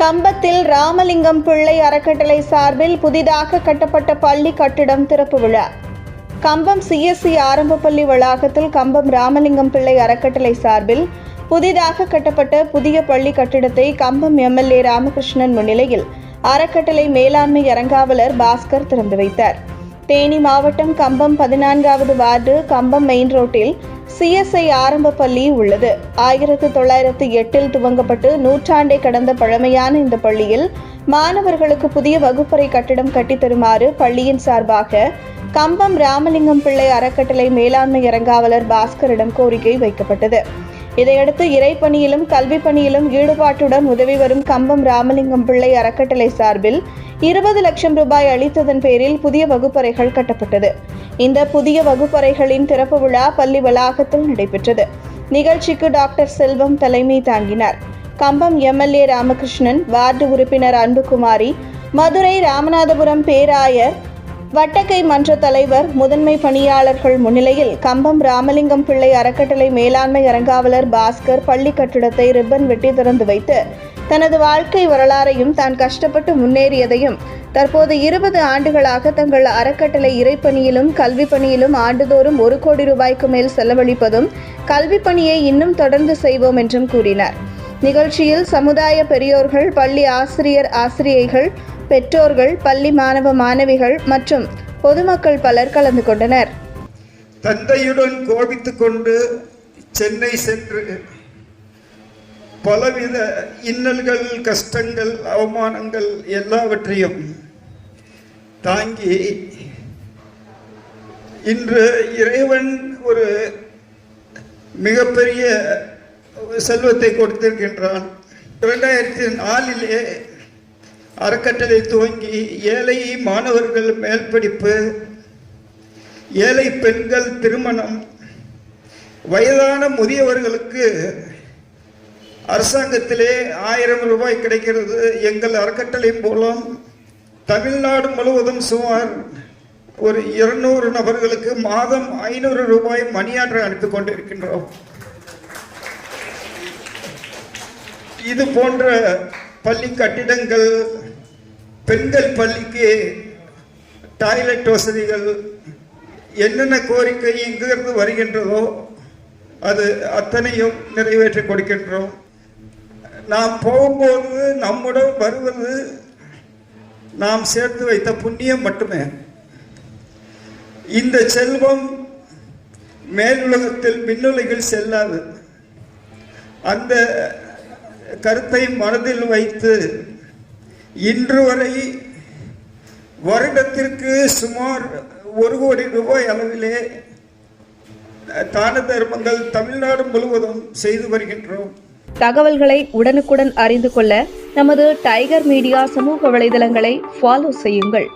கம்பத்தில் ராமலிங்கம் பிள்ளை அறக்கட்டளை சார்பில் புதிதாக கட்டப்பட்ட பள்ளி கட்டிடம் திறப்பு விழா. கம்பம் சிஎஸ்சி ஆரம்ப பள்ளி வளாகத்தில் கம்பம் ராமலிங்கம் பிள்ளை அறக்கட்டளை சார்பில் புதிதாக கட்டப்பட்ட புதிய பள்ளி கட்டிடத்தை கம்பம் எம்எல்ஏ ராமகிருஷ்ணன் முன்னிலையில் அறக்கட்டளை மேலாண்மை அரங்காவலர் பாஸ்கர் திறந்து வைத்தார். தேனி மாவட்டம் கம்பம் பதினான்காவது வார்டு கம்பம் மெயின் ரோட்டில் சிஎஸ்ஐ ஆரம்ப பள்ளி உள்ளது. ஆயிரத்து தொள்ளாயிரத்து எட்டில் துவங்கப்பட்டு நூற்றாண்டை கடந்த பழமையான இந்த பள்ளியில் மாணவர்களுக்கு புதிய வகுப்பறை கட்டிடம் கட்டித் தருமாறு பள்ளியின் சார்பாக கம்பம் ராமலிங்கம் பிள்ளை அறக்கட்டளை மேலாண்மை இறங்காவலர் பாஸ்கரிடம் கோரிக்கை வைக்கப்பட்டது. இதையடுத்து இறைப்பணியிலும் கல்வி பணியிலும் ஈடுபாட்டுடன் உதவி வரும் கம்பம் ராமலிங்கம் பிள்ளை அறக்கட்டளை சார்பில் இருபது லட்சம் ரூபாய் அளித்ததன் பேரில் புதிய வகுப்பறைகள் கட்டப்பட்டது. இந்த புதிய வகுப்பறைகளின் திறப்பு விழா பள்ளி வளாகத்தில் நடைபெற்றது. நிகழ்ச்சிக்கு டாக்டர் செல்வம் தலைமை தாங்கினார். கம்பம் எம்எல்ஏ ராமகிருஷ்ணன் வார்டு உறுப்பினர் அன்புகுமாரி மதுரை ராமநாதபுரம் பேராயர் வட்டக்கை மன்ற தலைவர் முதன்மை பணியாளர்கள் முன்னிலையில் கம்பம் ராமலிங்கம் பிள்ளை அறக்கட்டளை மேலாண்மை அரங்காவலர் பாஸ்கர் பள்ளி கட்டிடத்தை ரிப்பன் வெட்டி திறந்து வைத்து தனது வாழ்க்கை வரலாறையும் தான் கஷ்டப்பட்டு முன்னேறியதையும் தற்போது இருபது ஆண்டுகளாக தங்கள் அறக்கட்டளை இறைப்பணியிலும் கல்வி பணியிலும் ஆண்டுதோறும் ஒரு கோடி ரூபாய்க்கு மேல் செலவழிப்பதும் கல்வி பணியை இன்னும் தொடர்ந்து செய்வோம் என்றும் கூறினார். நிகழ்ச்சியில் சமுதாய பெரியோர்கள் பள்ளி ஆசிரியர் ஆசிரியைகள் பெற்றோர்கள் பள்ளி மாணவ மாணவிகள் மற்றும் பொதுமக்கள் பலர் கலந்து கொண்டனர். தந்தையுடன் கோபித்துக் கொண்டு சென்னை சென்று பலவித இன்னல்கள் கஷ்டங்கள் அவமானங்கள் எல்லாவற்றையும் தாங்கி இன்று இறைவன் ஒரு மிகப்பெரிய செல்வத்தை கொடுத்திருக்கின்றான். இரண்டாயிரத்தி நாலிலே அறக்கட்டளை துவங்கி ஏழை மாணவர்கள் மேல் படிப்பு ஏழை பெண்கள் திருமணம் வயதான முதியவர்களுக்கு அரசாங்கத்திலே ஆயிரம் ரூபாய் கிடைக்கிறது. எங்கள் அறக்கட்டளை மூலம் தமிழ்நாடு முழுவதும் சுமார் ஒரு இருநூறு நபர்களுக்கு மாதம் ஐநூறு ரூபாய் மணியாற்ற அனுப்பி கொண்டிருக்கின்றோம். இது போன்ற பள்ளி கட்டிடங்கள் பெண்கள் பள்ளிக்கு டாய்லெட் வசதிகள் என்னென்ன கோரிக்கை இங்கிருந்து வருகின்றதோ அது அத்தனையும் நிறைவேற்றி கொடுக்கின்றோம். நாம் போகும்போது நம்முடன் வருவது நாம் சேர்த்து வைத்த புண்ணியம் மட்டுமே. இந்த செல்வம் மேலுலகத்தில் மின்னுலகில் செல்லாது. அந்த கருத்தை மனதில் வைத்து இன்று வரை வருடத்திற்கு சுமார் ஒரு கோடி ரூபாய் அளவிலே தான தர்மங்கள் தமிழ்நாடு முழுவதும் செய்து வருகின்றோம். தகவல்களை உடனுக்குடன் அறிந்து கொள்ள நமது டைகர் மீடியா சமூக வலைதளங்களை ஃபாலோ செய்யுங்கள்.